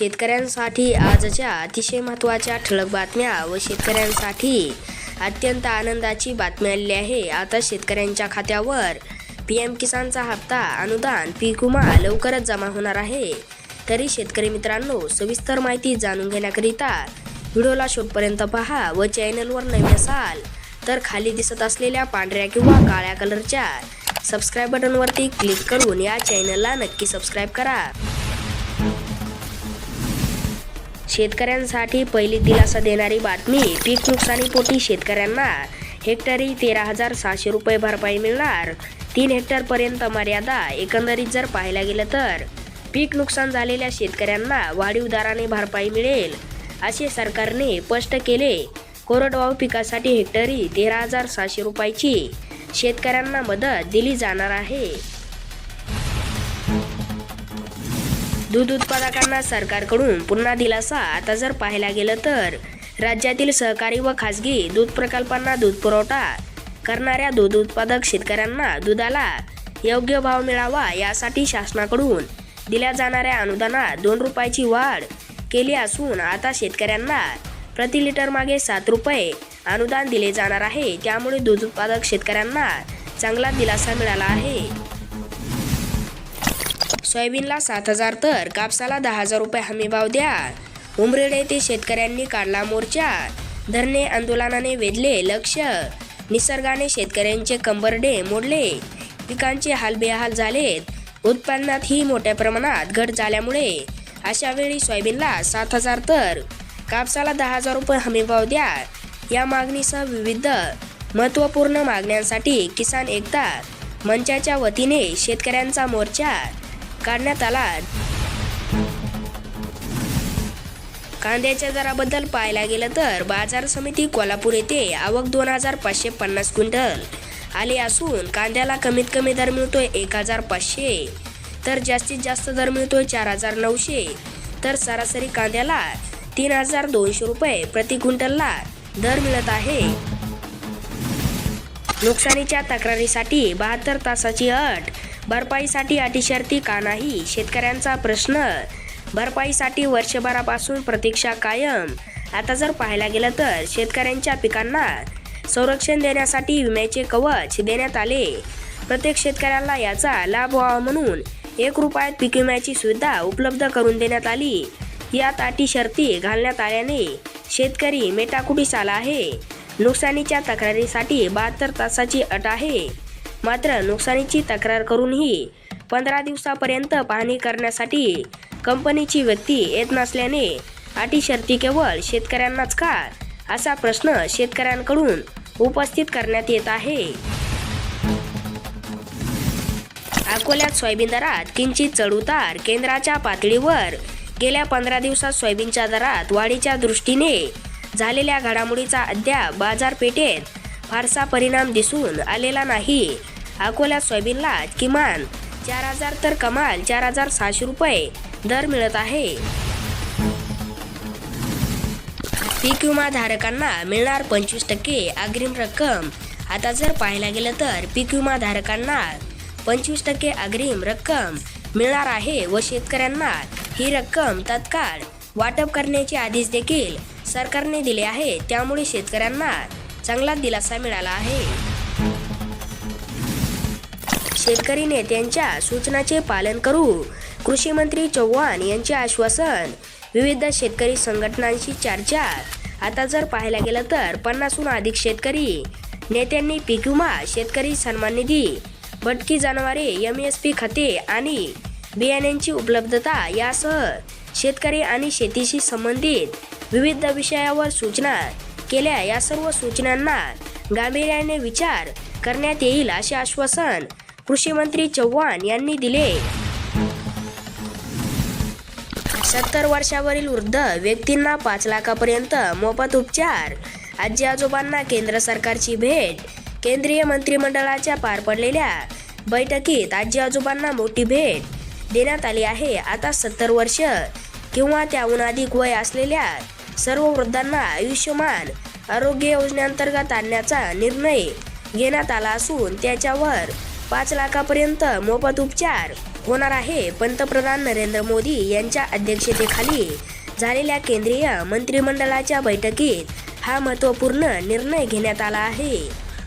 शेतकऱ्यांसाठी आजच्या अतिशय महत्त्वाच्या ठळक बातम्या व शेतकऱ्यांसाठी अत्यंत आनंदाची बातमी आलेली आहे. आता शेतकऱ्यांच्या खात्यावर पी एम किसानचा हप्ता अनुदान पीक विमा लवकरच जमा होणार आहे. तरी शेतकरी मित्रांनो सविस्तर माहिती जाणून घेण्याकरिता व्हिडिओला शेवटपर्यंत पहा व चॅनलवर नवीन असाल तर खाली दिसत असलेल्या पांढऱ्या किंवा काळ्या कलरच्या सबस्क्राईब बटनवरती क्लिक करून या चॅनलला नक्की सबस्क्राईब करा. शेतकऱ्यांसाठी पहिली दिलासा देणारी बातमी पीक नुकसानीपोटी शेतकऱ्यांना. हेक्टरी तेरा हजार सहाशे रुपये भरपाई मिळणार. तीन हेक्टरपर्यंत मर्यादा एकंदरीत जर पाहायला गेलं तर. पीक नुकसान झालेल्या शेतकऱ्यांना वाढीव दराने भरपाई मिळेल असे सरकारने स्पष्ट केले. कोरडवाहू पिकासाठी हेक्टरी तेरा हजार सहाशे रुपयाची शेतकऱ्यांना मदत दिली जाणार आहे. दूध उत्पादकांना सरकारकडून पुन्हा दिलासा. आता जर पाहायला गेलं तर राज्यातील सहकारी व खासगी दूध प्रकल्पांना दूध पुरवठा करणाऱ्या दूध उत्पादक शेतकऱ्यांना दुधाला योग्य भाव मिळावा यासाठी शासनाकडून दिल्या जाणाऱ्या अनुदानात दोन रुपयाची वाढ केली असून आता शेतकऱ्यांना प्रति लिटर मागे सात रुपये अनुदान दिले जाणार आहे. त्यामुळे दूध उत्पादक शेतकऱ्यांना चांगला दिलासा मिळाला आहे. सोयाबीनला सात हजार तर कापसाला दहा हजार रुपये हमी भाव द्या. उमरेड येथे शेतकऱ्यांनी काढला मोर्चा. धरणे आंदोलनाने वेधले लक्ष. निसर्गाने शेतकऱ्यांचे कंबरडे मोडले. पिकांचे हालबेहाल झालेत. उत्पन्नातही मोठ्या प्रमाणात घट झाल्यामुळे अशा वेळी सोयाबीनला सात हजार तर कापसाला दहा हजार रुपये हमी भाव द्या. या मागणीसह विविध महत्त्वपूर्ण मागण्यांसाठी किसान एकता मंचाच्या वतीने शेतकऱ्यांचा मोर्चा काढण्यात आला. कांद्याच्या दराबद्दल पाहायला गेलं तर बाजार समिती कोल्हापूर येथे आवक दोन हजार पाचशे पन्नास क्विंटल आले असून कांद्याला कमीत कमी दर मिळतोय एक हजार पाचशे तर जास्तीत जास्त दर मिळतोय चार हजार नऊशे तर सरासरी कांद्याला तीन हजार दोनशे रुपये प्रति क्विंटलला दर मिळत आहे. नुकसानीच्या तक्रारीसाठी बहात्तर तासाची अट भरपाईसाठी अटी शर्ती का नाही? शेतकऱ्यांचा प्रश्न. भरपाईसाठी वर्षभरापासून प्रतीक्षा कायम. आता जर पाहायला गेलं तर शेतकऱ्यांच्या पिकांना संरक्षण देण्यासाठी विम्याचे कवच देण्यात आले. प्रत्येक शेतकऱ्याला याचा लाभ व्हावा म्हणून एक रुपयात पीक विम्याची सुविधा उपलब्ध करून देण्यात आली. यात अटी शर्ती घालण्यात आल्याने शेतकरी मेटाकुटीस आला आहे. नुकसानीच्या तक्रारीसाठी बहात्तर तासाची अट आहे. मात्र नुकसानीची तक्रार करूनही पंधरा दिवसापर्यंत पाहणी करण्यासाठी कंपनीची व्यक्ती येत नसल्याने अटी शर्ती केवळ शेतकऱ्यांनाच का? असा प्रश्न शेतकऱ्यांकडून उपस्थित करण्यात येत आहे. अकोल्यात सोयाबीन दरात किंचित चढउतार केंद्राच्या पातळीवर गेल्या पंधरा दिवसात सोयाबीनच्या दरात वाढीच्या दृष्टीने झालेल्या घडामोडीचा अद्याप बाजारपेठेत फारसा परिणाम दिसून आलेला नाही. अकोल्यात सोयाबीनला किमान चार हजार तर कमाल चार हजार सहाशे रुपये दर मिळत आहे. पीक विमा धारकांना मिळणार पंचवीस टक्के अग्रिम रक्कम. आता जर पाहायला गेलं तर पीक विमा धारकांना पंचवीस टक्के अग्रिम रक्कम मिळणार आहे व शेतकऱ्यांना ही रक्कम तत्काळ वाटप करण्याचे आदेश देखील सरकारने दिले आहे त्यामुळे शेतकऱ्यांना चांगला दिलासा मिळाला आहे. शेतकरी नेत्यांच्या सूचनाचे पालन करू कृषी मंत्री चव्हाण यांचे आश्वासन विविध शेतकरी संघटनांशी चर्चा. आता जर पाहायला गेलं तर पन्नासहून अधिक शेतकरी नेत्यांनी पीक विमा शेतकरी सन्मान निधी भटकी जनावरे एम एस पी खते आणि बियाण्यांची उपलब्धता यासह शेतकरी आणि शेतीशी संबंधित विविध विषयावर सूचना केल्या या सर्व सूचनांना गांभीर्याने विचार करण्यात येईल असे आश्वासन कृषी मंत्री चव्हाण यांनी दिले. सत्तर वर्षावरील वृद्ध व्यक्तींना पाच लाखापर्यंत मोफत उपचार. आजी आजोबांना केंद्र सरकारची भेट. केंद्रीय मंत्रिमंडळाच्या पार पडलेल्या बैठकीत आजी आजोबांना मोठी भेट देण्यात आली आहे. आता सत्तर वर्ष किंवा त्याहून अधिक वय असलेल्या सर्व वृद्धांना आयुष्यमान आरोग्य योजनेअंतर्गत आणण्याचा निर्णय घेण्यात आला असून त्याच्यावर पाच लाखापर्यंत मोफत उपचार होणार आहे पंतप्रधान नरेंद्र मोदी यांच्या अध्यक्षतेखाली झालेल्या केंद्रीय मंत्रिमंडळाच्या बैठकीत हा महत्त्वपूर्ण निर्णय घेण्यात आला आहे.